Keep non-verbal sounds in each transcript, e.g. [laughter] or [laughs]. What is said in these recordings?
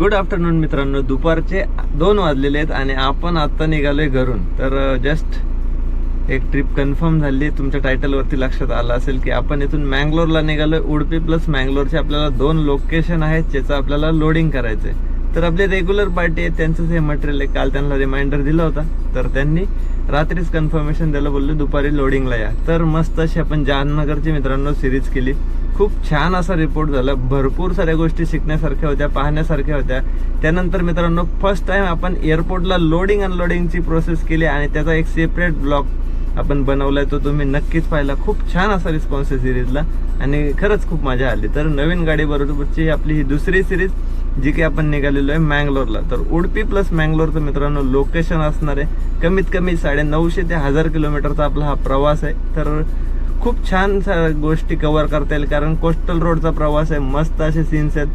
Good afternoon मित्रांनो. दुपारचे दोन वाजलेले आहेत आणि आपण आत्ता निघालोय घरून. तर जस्ट एक ट्रिप कन्फर्म झाली. तुमच्या टायटलवरती लक्षात आलं असेल की आपण इथून मँगलोरला निघालोय. उडपी प्लस मँगलोरचे आपल्याला दोन लोकेशन आहेत ज्याचं आपल्याला लोडिंग करायचं आहे तर आपले रेग्युलर पार्टी आहे. त्यांचंच हे मटेरियल आहे. काल त्यांना रिमाइंडर दिला होता. तर त्यांनी रात्रीच कन्फर्मेशन द्यायला बोलले दुपारी लोडिंगला या. तर मस्त अशी आपण जहाननगरची मित्रांनो सिरीज केली. खूप छान असा रिपोर्ट झाला. भरपूर साऱ्या गोष्टी शिकण्यासारख्या होत्या पाहण्यासारख्या होत्या. त्यानंतर मित्रांनो फर्स्ट टाइम आपण एअरपोर्टला लोडिंग अनलोडिंगची प्रोसेस केली आणि त्याचा एक सेपरेट ब्लॉक आपण बनवलाय. तो तुम्ही नक्कीच पाहिला. खूप छान असा रिस्पॉन्स आहे सिरीजला आणि खरंच खूप मजा आली. तर नवीन गाडी बरोबरची आपली ही दुसरी सिरीज जी की आपण निघालेलो आहे मँगलोरला. तर उडपी प्लस मँगलोरचं मित्रांनो लोकेशन असणार आहे. कमीत कमी साडे नऊशे ते हजार किलोमीटरचा आपला हा प्रवास आहे. तर खूप छान सा- गोष्टी कव्हर करता येईल कारण कोस्टल रोडचा प्रवास आहे. मस्त असे सीन्स आहेत.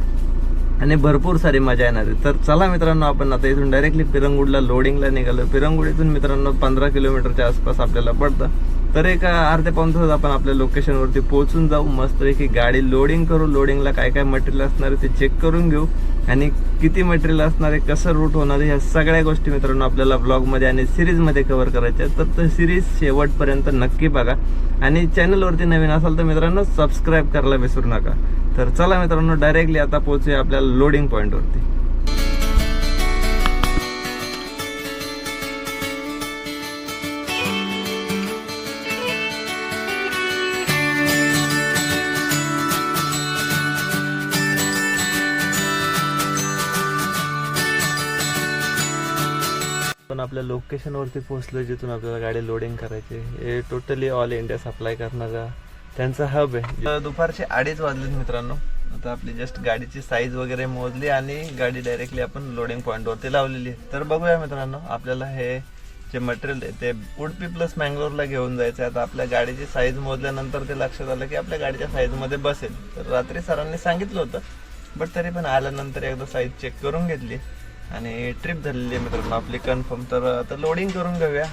आणि भरपूर सारी मजा येणार आहे. तर चला मित्रांनो आपण आता इथून डायरेक्टली पिरंगुडला लोडिंगला निघालो. पिरंगुडीतून मित्रांनो पंधरा किलोमीटरच्या आसपास आपल्याला पडतं. तर एक अर्ध्या पाऊन तासात आपण आपल्या लोकेशनवरती पोहोचून जाऊ. मस्तपैकी गाडी लोडिंग करू. लोडिंगला काय काय मटेरियल असणार आहे ते चेक करून घेऊ. आणि किती मटेरियल असणार आहे कसं रूट होणार आहे ह्या सगळ्या गोष्टी मित्रांनो आपल्याला ब्लॉगमध्ये आणि सिरीजमध्ये कव्हर करायच्या तर तर सिरीज शेवटपर्यंत नक्की बघा. आणि चॅनलवरती नवीन असाल तर मित्रांनो सबस्क्राईब करायला विसरू नका. तर चला मित्रांनो डायरेक्टली आता पोहोचूया आपल्या लोडिंग पॉईंटवरती आपल्या लोकेशनवरती पोहोचलं जिथून आपल्याला गाडी लोडिंग करायची हे टोटली ऑल इंडिया सप्लाय करणारा त्यांचा हब आहे. दुपारचे अडीच वाजलेत मित्रांनो. आता आपली जस्ट गाडीची साईज वगैरे मोजली आणि गाडी डायरेक्टली आपण लोडिंग पॉईंटवरती लावलेली आहे. तर बघूया मित्रांनो आपल्याला हे जे मटेरियल आहे ते उडपी प्लस मँगलोरला घेऊन जायचं आहे. आता आपल्या गाडीची साईज मोजल्यानंतर ते लक्षात आलं की आपल्या गाडीच्या साईजमध्ये बसेल. तर रात्री सरांनी सांगितलं होतं बट तरी पण आल्यानंतर एकदा साईज चेक करून घेतली. आणि ट्रिप झालेली आहे मित्रांनो. आपली कन्फर्म तर आता लोडिंग करून घेऊया.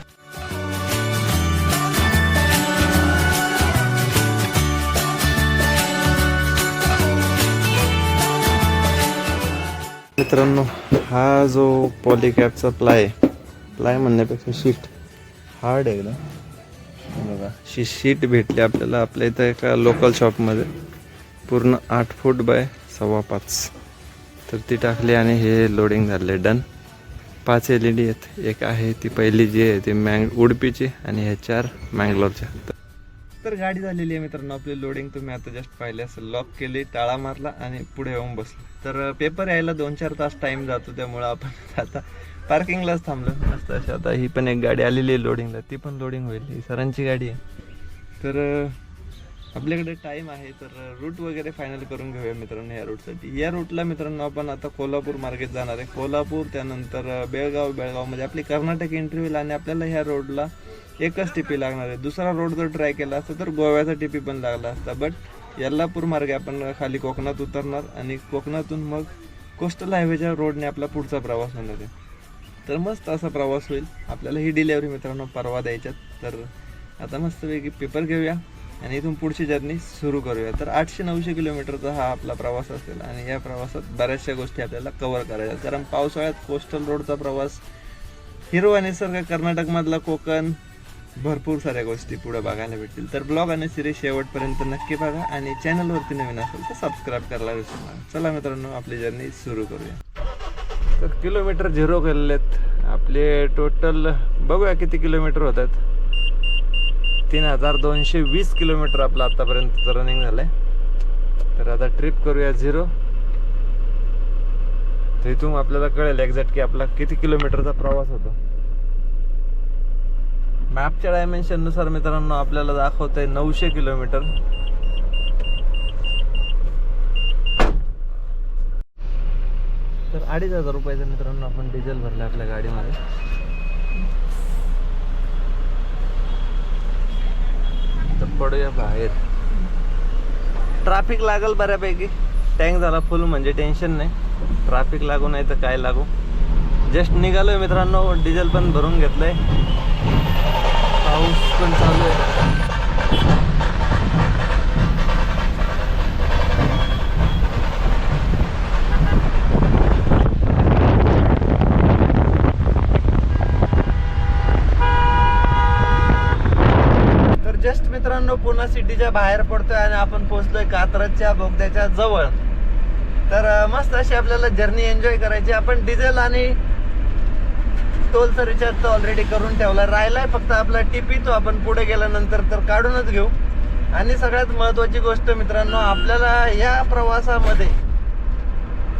मित्रांनो हा जो पॉलिकॅपचा प्लाय प्लाय म्हणण्यापेक्षा शीट हार्ड आहे एकदम. बघा शी शीट भेटली आपल्याला. आपल्या इथं एका लोकल शॉपमध्ये पूर्ण आठ फूट बाय सव्वा पाच. तर ती टाकली आणि हे लोडिंग झाले डन पाच एल ई डी आहेत. एक आहे ती पहिली जी आहे ती मँग उडपीची आणि हे चार मँगलोरच्या. तर गाडी झालेली आहे मित्रांनो आपली लोडिंग तुम्ही आता जस्ट पाहिले असेल लॉक केली टाळा मारला आणि पुढे येऊन बसलो. तर पेपर यायला दोन चार तास टाइम जातो त्यामुळं आपण [laughs] आता पार्किंगलाच थांबलो. मस्त अशी आता ही पण एक गाडी आलेली आहे लोडिंगला ती पण लोडिंग होईल. ही सरांची गाडी आहे. तर आपल्याकडे टाइम आहे तर रूट वगैरे फायनल करून घेऊया मित्रांनो या रूटसाठी या रूटला मित्रांनो आपण आता कोल्हापूर मार्गेत जाणार आहे. कोल्हापूर त्यानंतर बेळगाव बेळगावमध्ये म्हणजे आपली कर्नाटक एंट्री होईल आणि आपल्याला ह्या रोडला एकच टिपी लागणार आहे. दुसरा रोड जर ट्राय केला असता तर गोव्याचा टिपी पण लागला असता. बट यल्लापूर मार्गे आपण खाली कोकणात उतरणार आणि कोकणातून मग कोस्टल हायवेच्या रोडने आपला पुढचा प्रवास होणार आहे. तर मस्त असा प्रवास होईल. आपल्याला ही डिलेवरी मित्रांनो परवा द्यायच्यात. तर आता मस्तपैकी पेपर घेऊया. आणि इथून पुढची जर्नी सुरू करूया. तर आठशे नऊशे किलोमीटरचा हा आपला प्रवास असेल आणि या प्रवासात बऱ्याचशा गोष्टी आपल्याला कव्हर करायच्या कारण पावसाळ्यात कोस्टल रोडचा प्रवास हिरवा निसर्ग कर्नाटकमधला कोकण भरपूर साऱ्या गोष्टी पुढे बघायला भेटतील. तर ब्लॉग आणि सिरीज शेवटपर्यंत नक्की बघा आणि चॅनलवरती नवीन असेल तर सबस्क्राईब करायला विसरू नका. चला मित्रांनो आपली जर्नी सुरू करूया. तर किलोमीटर झिरो केलेले आहेत. आपले टोटल बघूया किती किलोमीटर होत आहेत तीन हजार दोनशे वीस किलोमीटर आपलं आतापर्यंतचं रनिंग झालंय. तर आता ट्रिप करूया झिरो तर इथून आपल्याला कळेल एक्झॅक्ट की आपला किती किलोमीटरचा प्रवास होता. मॅपच्या डायमेन्शननुसार मित्रांनो आपल्याला दाखवत आहे नऊशे किलोमीटर. तर अडीच हजार रुपयाचं मित्रांनो आपण डिझेल भरलं आपल्या गाडीमध्ये. पडूया बाहेर. ट्रॅफिक लागल बऱ्यापैकी. टँक झाला फुल म्हणजे टेन्शन नाही. ट्रॅफिक लागू नाही तर काय लागू? जस्ट निघालोय मित्रांनो डिझेल पण भरून घेतलंय. पाऊस पण चालू आहे. सिटीच्या बाहेर पडतोय आणि आपण पोहोचलोय कात्रजच्या बोगद्याच्या जवळ. तर मस्त अशी आपल्याला जर्नी एन्जॉय करायची. आपण डिझेल आणि टोलचा रिचार्ज तर ऑलरेडी करून ठेवला. राहिलाय फक्त आपला टीपी तो आपण पुढे गेल्यानंतर तर काढूनच घेऊ. आणि सगळ्यात महत्वाची गोष्ट मित्रांनो आपल्याला या प्रवासामध्ये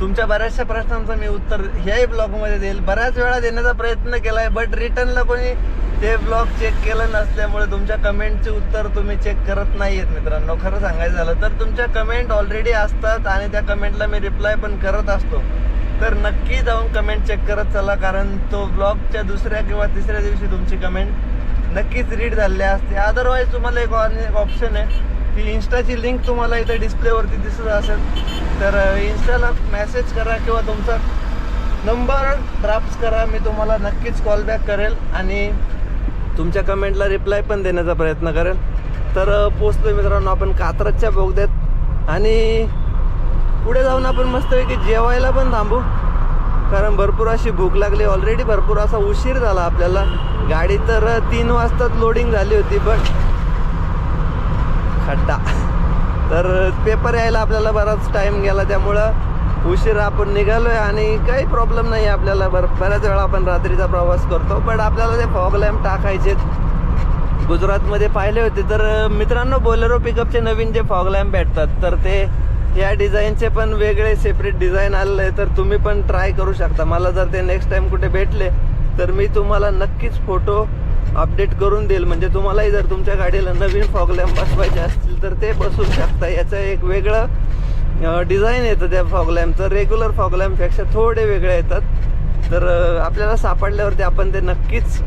तुमच्या बऱ्याचशा प्रश्नांचं मी उत्तर ह्याही ब्लॉगमध्ये देईल. बऱ्याच वेळा देण्याचा प्रयत्न केला आहे बट रिटर्नला कोणी ते ब्लॉग चेक केलं नसल्यामुळे तुमच्या कमेंटचे उत्तर तुम्ही चेक करत नाही आहेत मित्रांनो. खरं सांगायचं झालं तर तुमच्या कमेंट ऑलरेडी असतात आणि त्या कमेंटला मी रिप्लाय पण करत असतो. तर नक्की जाऊन कमेंट चेक करत चला कारण तो ब्लॉगच्या दुसऱ्या किंवा तिसऱ्या दिवशी तुमची कमेंट नक्कीच रीड झालेली असते. अदरवाईज तुम्हाला एक ऑप्शन आहे की इन्स्टाची लिंक तुम्हाला इथे डिस्प्लेवरती दिसत असेल तर इन्स्टाला मेसेज करा किंवा तुमचा नंबर ड्राफ्ट करा मी तुम्हाला नक्कीच कॉल बॅक करेल आणि तुमच्या कमेंटला रिप्लाय पण देण्याचा प्रयत्न करेल. तर पोचलो मित्रांनो आपण कात्रजच्या बोगद्यात. आणि पुढे जाऊन आपण मस्तपैकी जेवायला पण थांबू. कारण भरपूर अशी भूक लागली ऑलरेडी भरपूर असा उशीर झाला आपल्याला. गाडी तर तीन वाजताच लोडिंग झाली होती बट खड्डा. तर पेपर यायला आपल्याला बराच टाईम गेला त्यामुळं उशीर आपण निघालोय आणि काही प्रॉब्लेम नाही आपल्याला. बर बऱ्याच वेळा आपण रात्रीचा प्रवास करतो बट आपल्याला ते फॉग लॅम्प टाकायचे गुजरातमध्ये पाहिले होते तर मित्रांनो बोलेरो पिकअपचे नवीन जे फॉग लॅम्प भेटतात तर ते या डिझाईनचे पण वेगळे सेपरेट डिझाईन आलेले आहे तर तुम्ही पण ट्राय करू शकता. मला जर ते नेक्स्ट टाईम कुठे भेटले तर मी तुम्हाला नक्कीच फोटो अपडेट करून देईल. म्हणजे तुम्हालाही जर तुमच्या गाडीला नवीन फॉग लॅम्प बसवायचे असतील तर ते बसवू शकता. याचं एक वेगळं डिझाईन येतं त्या फॉग लॅम्पचं. रेग्युलर फॉग लॅम्पपेक्षा थोडे वेगळे येतात. तर आपल्याला सापडल्यावरती आपण ते नक्कीच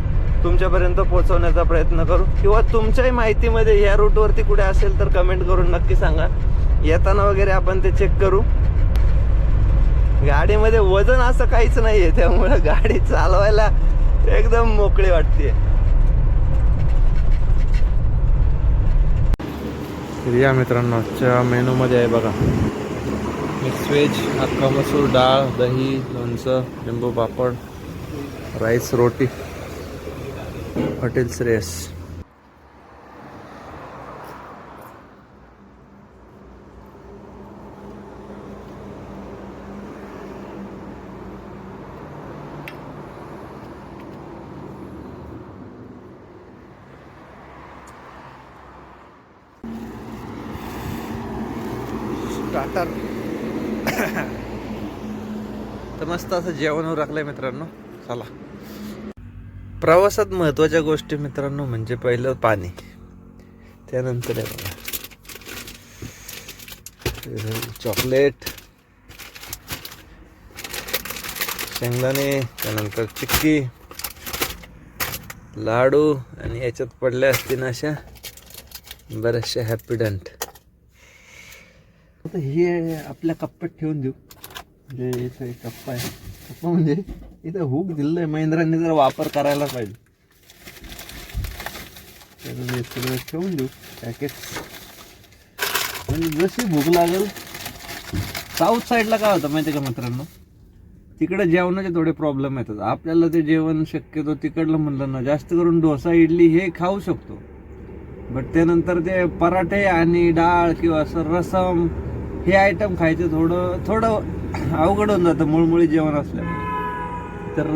तुमच्यापर्यंत पोहोचवण्याचा प्रयत्न करू. किंवा तुमच्याही माहितीमध्ये या रूटवरती कुठे असेल तर कमेंट करून नक्की सांगा. येताना वगैरे आपण ते चेक करू. गाडीमध्ये वजन असं काहीच नाही आहे त्यामुळं गाडी चालवायला एकदम मोकळी वाटते या मित्रांनो आजच्या मेनूमध्ये आहे बघा. मिक्स व्हेज अख्खा मसूर डाळ दही लोणचं लिंबू पापड राईस रोटी. हॉटेल श्रेयस. स्टार्टर [coughs] तर मस्त असं जेवण आहे मित्रांनो. चला. प्रवासात महत्त्वाच्या गोष्टी मित्रांनो म्हणजे पहिलं पाणी. त्यानंतर आहे बघा. चॉकलेट. शेंगदाणे. त्यानंतर चिक्की. लाडू. आणि याच्यात पडल्या असतील अशा बऱ्याचशा हॅपीडंट आता हे आपल्या कप्प्यात ठेवून देऊ. म्हणजे इथं एक कप्पा आहे. कप्पा म्हणजे इथं हुक दिलेलं आहे महिंद्राने जर वापर करायला पाहिजे. तर सगळं ठेवून देऊ. पॅकेट म्हणजे जशी भूक लागेल साऊथ साईडला काय होतं माहिती आहे का मित्रांनो? तिकडे जेवणाचे थोडे प्रॉब्लेम येतात. आपल्याला ते जेवण शक्यतो तिकडलं म्हणलं ना जास्त करून डोसा इडली हे खाऊ शकतो. बट त्यानंतर ते पराठे आणि डाळ किंवा असं रसम हे आयटम खायचं थोडं थोडं अवघड होऊन जातं मुळमुळी जेवण असल्यामुळे. तर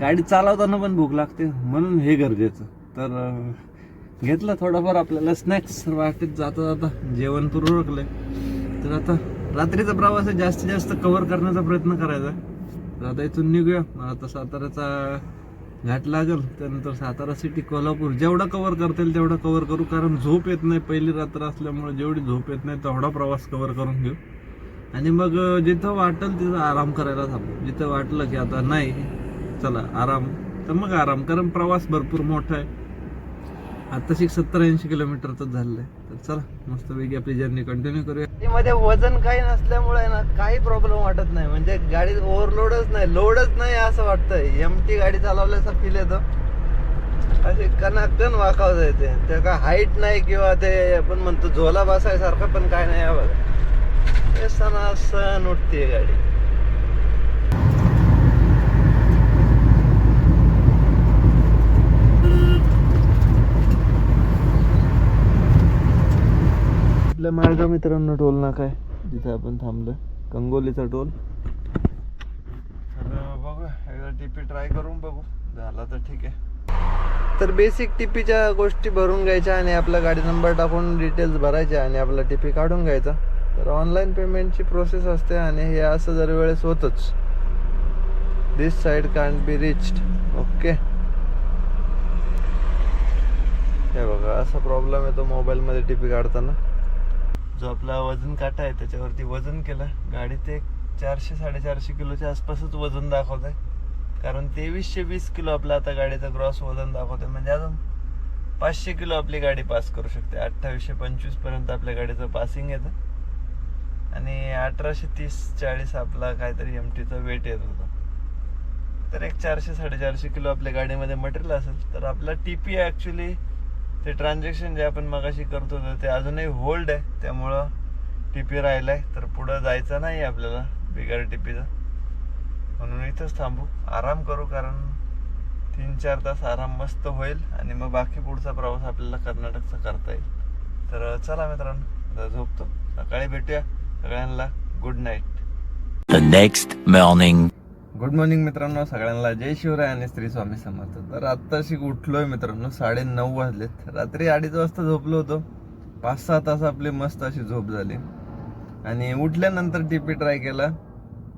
गाडी चालवताना पण भूक लागते म्हणून हे गरजेचं. तर घेतलं थोडंफार आपल्याला स्नॅक्स वाटेत जाता जाता जेवण पुरवकलंय तर आता रात्रीचा प्रवास जास्तीत जास्त कव्हर करण्याचा प्रयत्न करायचा तर आता इथून निघूया. आता साताऱ्याचा घाट लागल त्यानंतर सातारा सिटी कोल्हापूर. जेवढा कव्हर करता येईल तेवढा कव्हर करू. कारण झोप येत नाही. पहिली रात्र असल्यामुळे जेवढी झोप येत नाही तेवढा प्रवास कवर करून घेऊ. आणि मग जिथं वाटेल तिथं आराम करायला थांबू. जिथं वाटलं की आता नाही चला आराम. तर मग आराम. कारण प्रवास भरपूर मोठा आहे. आताशी सत्तर ऐंशी किलोमीटरच झालेलं तर चला मस्तपैकी आपली जर्नी कंटिन्यू करूया. मध्ये वजन काही नसल्यामुळे ना काही प्रॉब्लेम वाटत नाही. म्हणजे गाडी ओव्हरलोडच नाही लोडच नाही असं वाटतंय. एमटी गाडी चालवल्याचा फील येतो. असे कनाकन वाकावत येते ते काय हाईट नाही किंवा ते आपण म्हणतो झोला बसायसारखं पण काय नाही बघा. ते उठते गाडी. आपल्या मार्ग मित्रांनो टोल नाका आहे जिथे आपण थांबलोय. कंगोलीचा टोल. तर बघू एकदा टीपी ट्राय करून बघू. झाला तर ठीक आहे. तर बेसिक टीपीच्या गोष्टी भरून घ्यायच्या आणि आपला गाडी नंबर टाकून डिटेल्स भरायच्या आणि आपला टीपी काढून घ्यायचा. तर ऑनलाईन पेमेंटची प्रोसेस असते आणि हे असं दरवेळेस होतच. This side can't be reached okay हे बघा असा प्रॉब्लेम येतो मोबाईलमध्ये टीपी काढताना. जो आपला वजन काटा आहे त्याच्यावरती वजन केलं. गाडी ते चारशे साडेचारशे किलोच्या आसपासच वजन दाखवत आहे कारण तेवीसशे वीस किलो आपलं आता गाडीचं ग्रॉस वजन दाखवते म्हणजे अजून पाचशे किलो आपली गाडी पास करू शकते. अठ्ठावीसशे पंचवीसपर्यंत आपल्या गाडीचं पासिंग येतं. आणि अठराशे तीस चाळीस आपला काहीतरी एम टीचं वेट येत होतं. तर एक चारशे साडेचारशे किलो आपल्या गाडीमध्ये मटेरियल असेल तर आपला टी पी ॲक्च्युली ते ट्रान्झॅक्शन जे आपण मगाशी करत होतो ते अजूनही होल्ड आहे. त्यामुळं टी पी राहिला आहे तर पुढं जायचं नाही आपल्याला बिगार टी पीचा म्हणून इथंच थांबू. आराम करू कारण तीन चार तास आराम मस्त होईल आणि मग बाकी पुढचा प्रवास आपल्याला कर्नाटकचा करता येईल. तर चला मित्रांनो झोपतो. सकाळी भेटूया. सगळ्यांना good night next next morning good morning मित्रांनो सगळ्यांना जय शिवराय आणि श्री स्वामी समर्थ. तर आत्ताशी उठलोय मित्रांनो साडे नऊ वाजलेत. रात्री अडीच वाजता झोपलो होतो. पाच सहा तास आपली मस्त अशी झोप झाली. आणि उठल्यानंतर टीपी ट्राय केला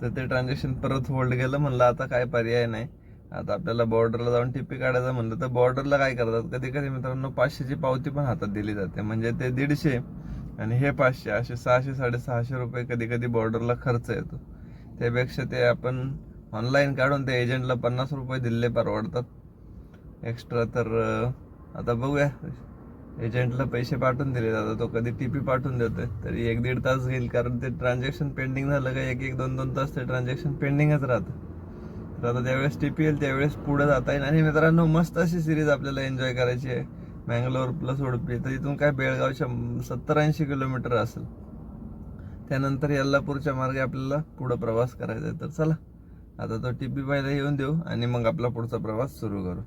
तर ते ट्रान्झॅक्शन परत होल्ड केलं. म्हणलं आता काय पर्याय नाही. आता आपल्याला बॉर्डरला जाऊन टीपी काढायचं म्हणलं तर बॉर्डरला काय करतात? कधी कधी मित्रांनो पाचशेची पावती पण हातात दिली जाते. म्हणजे ते दीडशे आणि हे पाचशे असे सहाशे साडेसहाशे रुपये कधी कधी बॉर्डरला खर्च येतो. त्यापेक्षा ते आपण ऑनलाईन काढून ते एजंटला पन्नास रुपये दिले परवडतात. एक्स्ट्रा तर आता बघूया. एजंटला पैसे पाठवून दिले जातात तो कधी टी पी पाठवून देतोय. तरी एक दीड तास घेईल. कारण ते ट्रान्झॅक्शन पेंडिंग झालं का एक एक दोन दोन तास ते ट्रान्झॅक्शन पेंडिंगच राहतं. तर आता ज्यावेळेस टी पी येईल त्यावेळेस पुढे जाता येईल. आणि मित्रांनो मस्त अशी सिरीज आपल्याला एन्जॉय करायची आहे. मँगलोर प्लस उडपी तर इथून काय बेळगावच्या सत्तर ऐंशी किलोमीटर असेल. त्यानंतर यल्लापूरच्या मार्गे आपल्याला पुढं प्रवास करायचा आहे. तर चला. आता तो टी पी येऊन देऊ आणि मग आपला पुढचा प्रवास सुरू करू.